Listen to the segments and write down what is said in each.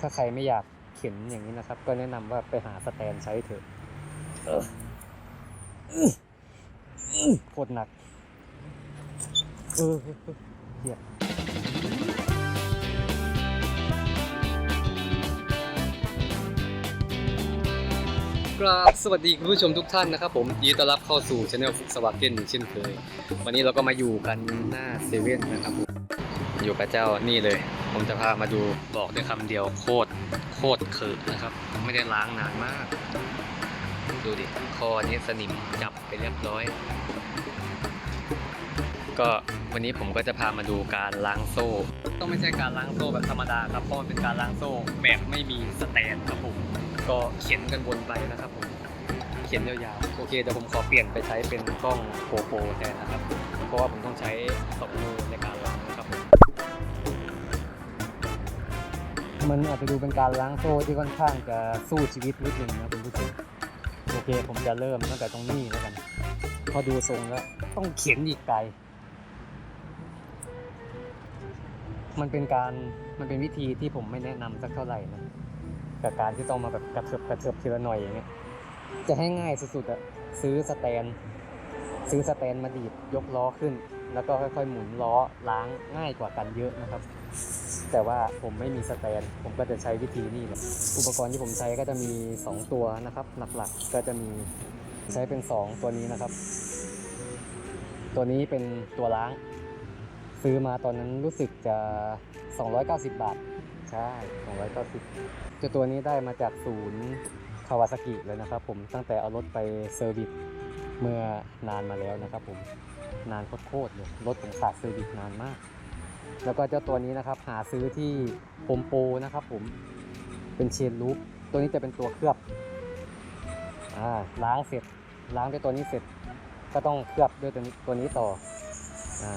ถ้าใครไม่อยากเข็นอย่างนี้นะครับ ก็แนะนำว่าไปหาสแตนใช้เถอะโคตรหนัก เออเหี้ยกราบสวัสดีคุณผู้ชมทุกท่านนะครับ ผมยินดีต้อนรับเข้าสู่ช anel ฟุกสวาเก้นเช่นเคย วันนี้เราก็มาอยู่กันหน้าเซเว่นนะครับผมอยู่กับเจ้านี่เลย ผมจะพามาดูบอกด้วยคำเดียวโคตรโคตรเขินนะครับ ไม่ได้ล้างนานมาก ดูดิคอนี้สนิมจับไปเรียบร้อย ก็วันนี้ผมก็จะพามาดูการล้างโซ่ ต้องไม่ใช่การล้างโซ่แบบธรรมดาครับเพราะมันเป็นการล้างโซ่แบบไม่มีสแตนครับผมก็เขียนกันวนไปนะครับผมเขียนยาวๆโอเคเดี๋ยวผมขอเปลี่ยนไปใช้เป็นกล้องโกโปรแทนนะครับ เพราะว่าผมต้องใช้สองมือ มันอาจจะดูเป็นการล้างโซ่ที่ค่อนข้างจะสู้ชีวิตนิดนึงนะคุณผู้ชมโอเคผมจะเริ่มตั้งแต่ตรงนี้แล้วกัน พอดูทรงแล้วต้องเขียนอีกไกล มันเป็นการมันเป็นวิธีที่ผมไม่แนะนำสักเท่าไหร่นะกับการที่ต้องมาแบบกระเถิบกระเถิบทีละหน่อยอย่างเงี้ยจะให้ง่ายสุดๆอะซื้อสแตน ซื้อสแตนมาดีดยกล้อขึ้น แล้วก็ค่อยๆหมุนล้อล้างง่ายกว่ากันเยอะนะครับ แต่ว่าผมไม่มีสแตน ผมก็จะใช้วิธีนี้แหละอุปกรณ์ที่ผมใช้ก็จะมี 2 ตัวนะครับ หลักๆ ก็จะมีใช้เป็น 2 ตัวนี้นะครับ ตัวนี้เป็นตัวล้าง ซื้อมาตอนนั้นรู้สึกจะ 290 บาท ใช่ 290เจ้าตัวนี้ได้มาจากศูนย์คาวาซากิเลยนะครับผมตั้งแต่เอารถไปเซอร์วิสเมื่อนานมาแล้วนะครับผมนานโคตรเลยรถผมขาดเซอร์วิสนานมาก แล้วก็เจ้าตัวนี้นะครับหาซื้อที่โฮมโปรนะครับผมเป็นเชนลูปตัวนี้จะเป็นตัวเคลือบอ่าล้างเสร็จล้างด้วยตัวนี้เสร็จ ก็ต้องเคลือบด้วยตัวนี้ตัวนี้ต่ออ่า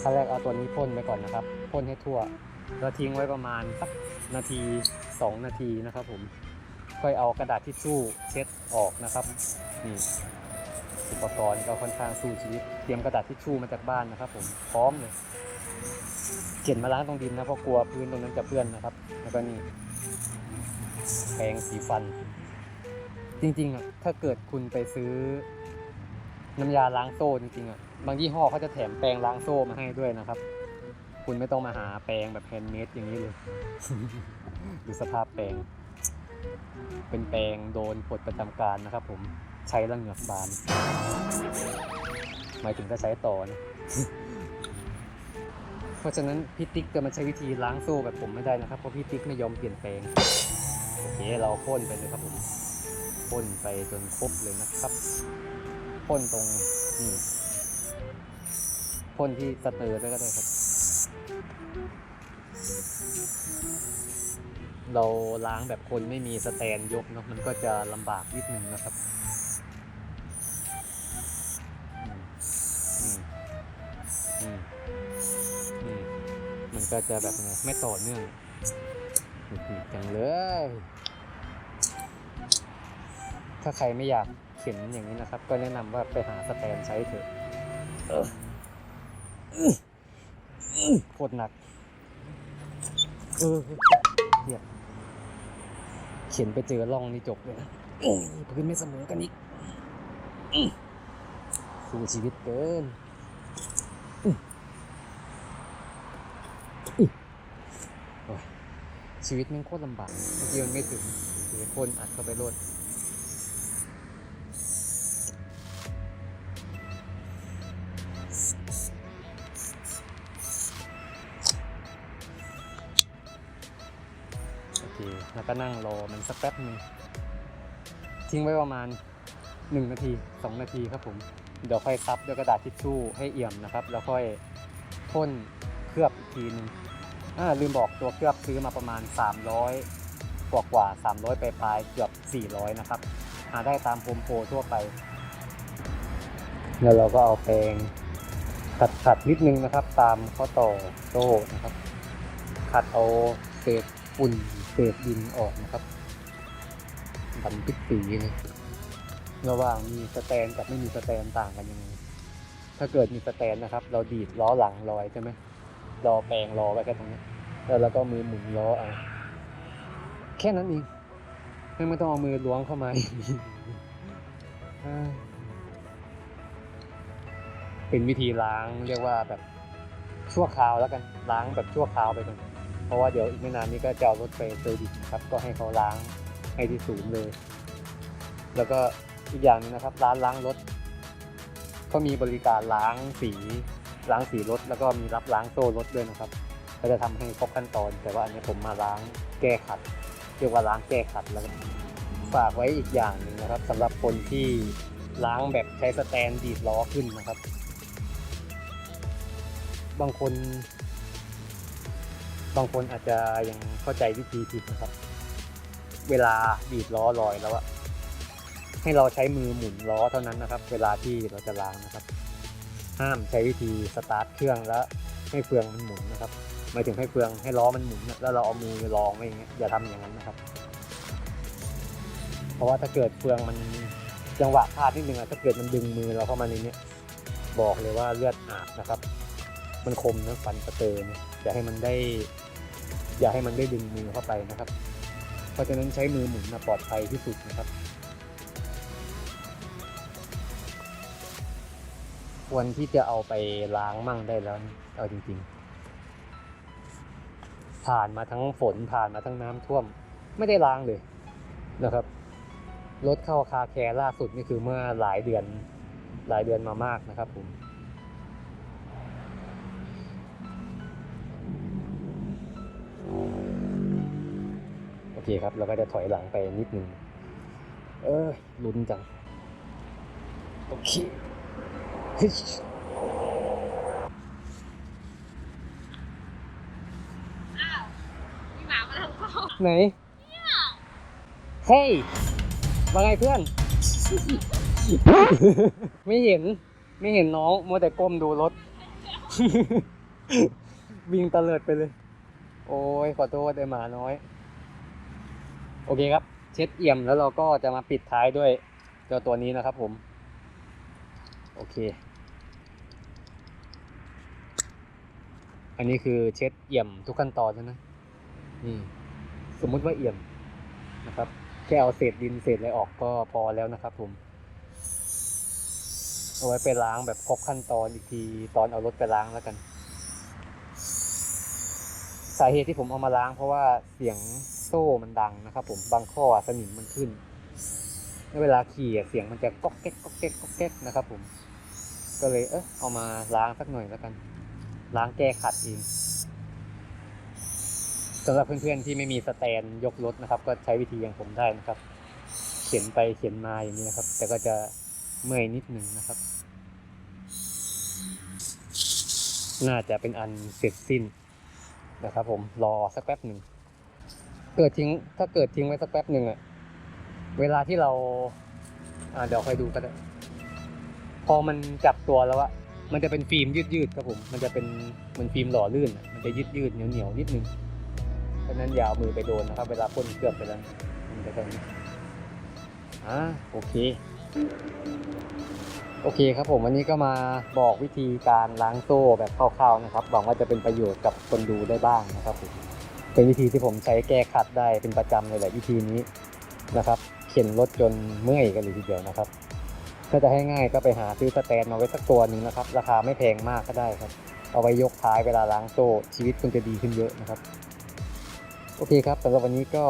ขั้นแรกเอาตัวนี้พ่นไปก่อนนะครับพ่นให้ทั่วแล้วทิ้งไว้ประมาณสักนาที 2 นาทีนะครับผมค่อยเอากระดาษทิชชู่เช็ดออกนะครับนี่อุปกรณ์ก็ค่อนข้างสู้ชีวิต เตรียมกระดาษทิชชู่มาจากบ้านนะครับผมพร้อมเลย เขียนมาล้างตรงดินนะเพราะกลัวพื้นตรงนั้นจะเปื้อนนะครับ แล้วก็นี่แปรงสีฟัน จริงๆอะถ้าเกิดคุณไปซื้อน้ำยาล้างโซ่จริงๆอะบางยี่ห้อเขาจะแถมแปรงล้างโซ่มาให้ด้วยนะครับ คุณไม่ต้องมาหาแปรงแบบแฮนด์เมดอย่างนี้เลยดูสภาพแปรงเป็นแปรงโดนปลดประจำการนะครับ ผมใช้แล้วเหงือกบานหมายถึงถ้าใช้ต่อนะ ราะฉะนั้นพี่ติ๊กจะมาใช้วิธีล้างโซ่แบบผมไม่ได้นะครับเพราะพี่ติ๊กไม่ยอมเปลี่ยนแปลงโอเคเราพ่นไปเลยครับผมพ่นไปจนครบเลยนะครับพ่นตรงนี่พ่นที่สเตอร์ด้วยก็ได้ครับ เราล้างแบบคนไม่มีสแตนยกเนาะมันก็จะลำบากนิดนึงนะครับ มันก็จะแบบไงไม่ต่อเนื่องหงุดหงิดจังเลย ถ้าใครไม่อยากเข็นอย่างนี้นะครับ ก็แนะนำว่าไปหาสแตนใช้เถอะโคตรหนัก เออเียเขียนไปเจอร่องนี่จบเลยนะพื้นไม่เสมอกันอีกอื้อสู้ชีวิตเกิน โอ้ย ชีวิตแม่งโคตรลำบากเมื่อกี้มันไม่ถึงเดี๋ยคนอัดเข้าไปโลดโอเค แล้วก็นั่งรอมันสักแป๊บหนึ่งทิ้งไว้ประมาณ 1 นาที 2 นาทีครับผม เดี๋ยวค่อยซับด้วยกระดาษทิชชู่ให้เอี่ยมนะครับ แล้วค่อยพ่นเคลือบอีกทีหนึง อ่าลืมบอกตัวเคลือบซื้อมาประมาณ 300 กว่ากว่า 300 ไปปลายเกือบ 400 นะครับ หาได้ตามโฮมโปรทั่วไป แล้วเราก็เอาแปรงขัดขัดๆนิดนึงนะครับ ตามข้อต่อโซ่นะครับ ขัดเอาเศษฝุ่นเศษดินออกนะครับดำปิดปีเลยระหว่างมีสแตนกับไม่มีสแตนต่างกันยังไงถ้าเกิดมีสแตนนะครับ เราดีดล้อหลังลอยใช่ไหม รอแปลงรอไว้แค่ตรงนี้แล้วเราก็มือหมุนล้อเอาแค่นั้นเองไม่ต้องเอามือล้วงเข้ามาเป็นวิธีล้างเรียกว่าแบบชั่วคราวแล้วกันล้างแบบชั่วคราวไปก่อนเพราะว่าเดี๋ยวอีกไม่นานนี้ก็จะเอารถไปเซอร์วิสนะครับ ก็ให้เขาล้างให้ที่ศูนย์เลย แล้วก็อีกอย่างนึงนะครับ ร้านล้างรถ ก็มีบริการล้างสี ล้างสีรถ แล้วก็มีรับล้างโซ่รถด้วยนะครับ ก็จะทำให้ครบขั้นตอน แต่ว่าอันนี้ผมมาล้างแก้ขัด เรียกว่าล้างแก้ขัดแล้วฝากไว้อีกอย่างหนึ่งนะครับสำหรับคนที่ล้างแบบใช้สแตนดีดล้อขึ้นนะครับ บางคน บางคนอาจจะยังเข้าใจวิธีผิดนะครับ เวลาดีดล้อลอยแล้วอะให้เราใช้มือหมุนล้อเท่านั้นนะครับ เวลาที่เราจะล้างนะครับ ห้ามใช้วิธีสตาร์ทเครื่องแล้วให้เฟืองมันหมุนนะครับหมายถึงให้เฟืองให้ล้อมันหมุนแล้วเราเอามือรองไว้อย่างเงี้ยอย่าทำอย่างนั้นนะครับ เพราะว่าถ้าเกิดเฟืองมันจังหวะพลาดนิดนึงอะถ้าเกิดมันดึงมือเราเข้ามาในนี้บอกเลยว่าเลือดอาบนะครับ มันคมนะฟันสเตอร์เนี่ยอย่าให้มันได้ อย่าให้มันได้ดึงมือเข้าไปนะครับ เพราะฉะนั้นใช้มือหมุนนะปลอดภัยที่สุดนะครับ ควรที่จะเอาไปล้างมั่งได้แล้วเอาจริงๆ ผ่านมาทั้งฝนผ่านมาทั้งน้ำท่วม ไม่ได้ล้างเลยนะครับรถเข้าคาแคร์ล่าสุดนี่คือเมื่อหลายเดือนหลายเดือนมามากนะครับผมโอเคครับ เราก็จะถอยหลังไปนิดนึง เออลุ้นจัง โอเค หมามาทางเข้าไหน เฮ้ยว่าไงเพื่อน ไม่เห็น ไม่เห็นน้อง มัวแต่ก้มดูรถ วิ่งตะเลิดไปเลย โอ้ย ขอโทษไอหมาน้อย โอเคครับ เช็ดเอี่ยมแล้วเราก็จะมาปิดท้ายด้วยเจ้าตัวนี้นะครับผม โอเค อันนี้คือเช็ดเอี่ยมทุกขั้นตอนแล้วนะนี่สมมุติว่าเอี่ยมนะครับ แค่เอาเศษดินเศษอะไรออกก็พอแล้วนะครับ ผม เอาไว้ไปล้างแบบครบขั้นตอนอีกทีตอนเอารถไปล้างแล้วกัน สาเหตุที่ผมเอามาล้างเพราะว่าเสียงโซ่มันดังนะครับ ผมบางข้อสนิมมันขึ้นเวลาขี่เสียงมันจะก๊อกแก๊กก๊อกแก๊กก๊อกแก๊กนะครับ ผม ก็เลยเออเอามาล้างสักหน่อยแล้วกัน ล้างแก้ขัดเองสำหรับเพื่อนๆที่ไม่มีสแตนยกรถนะครับ ก็ใช้วิธีอย่างผมได้นะครับ เข็นไปเข็นมาอย่างนี้นะครับ แต่ก็จะเมื่อยนิดหนึ่งนะครับ น่าจะเป็นอันเสร็จสิ้นนะครับ ผมรอสักแป๊บหนึ่งเกิดทิ้งถ้าเกิดทิ้งไว้สักแป๊บหนึ่งอะเวลาที่เราอ่าเดี๋ยวค่อยดูก็ได้พอมันจับตัวแล้วอะ มันจะเป็นฟิล์มยืดๆครับผม มันจะเป็นเหมือนฟิล์มหล่อลื่น มันจะยืดๆเหนียวๆนิดนึงเพราะฉะนั้นอย่าเอามือไปโดนนะครับ เวลาพ่นเคลือบไปแล้วมันจะแบบนี้อ่าโอเค โอเคครับผมวันนี้ก็มาบอกวิธีการล้างโซ่แบบคร่าวๆนะครับ หวังว่าจะเป็นประโยชน์กับคนดูได้บ้างนะครับผมเป็นวิธีที่ผมใช้แก้ขัดได้เป็นประจำเลยแหละวิธีนี้นะครับ เข็นรถจนเมื่อยกันเลยทีเดียวนะครับ ถ้าจะให้ง่ายก็ไปหาซื้อสแตนมาไว้สักตัวหนึ่งนะครับ ราคาไม่แพงมากก็ได้ครับ เอาไว้ยกท้ายเวลาล้างโซ่ชีวิตคุณจะดีขึ้นเยอะนะครับ โอเคครับสำหรับวันนี้ก็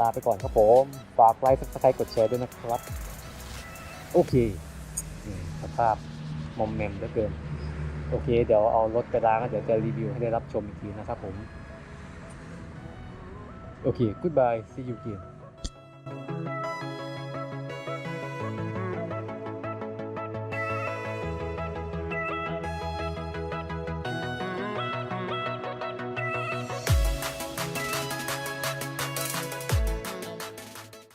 ลาไปก่อนครับผมฝากไลค์ซับสไครต์กดแชร์ด้วยนะครับ โอเคสภาพมอมแมมเหลือเกิน โอเค เดี๋ยวเอารถไปล้างเดี๋ยวจะรีวิวให้ได้รับชมอีกทีนะครับผม โอเค goodbye see you again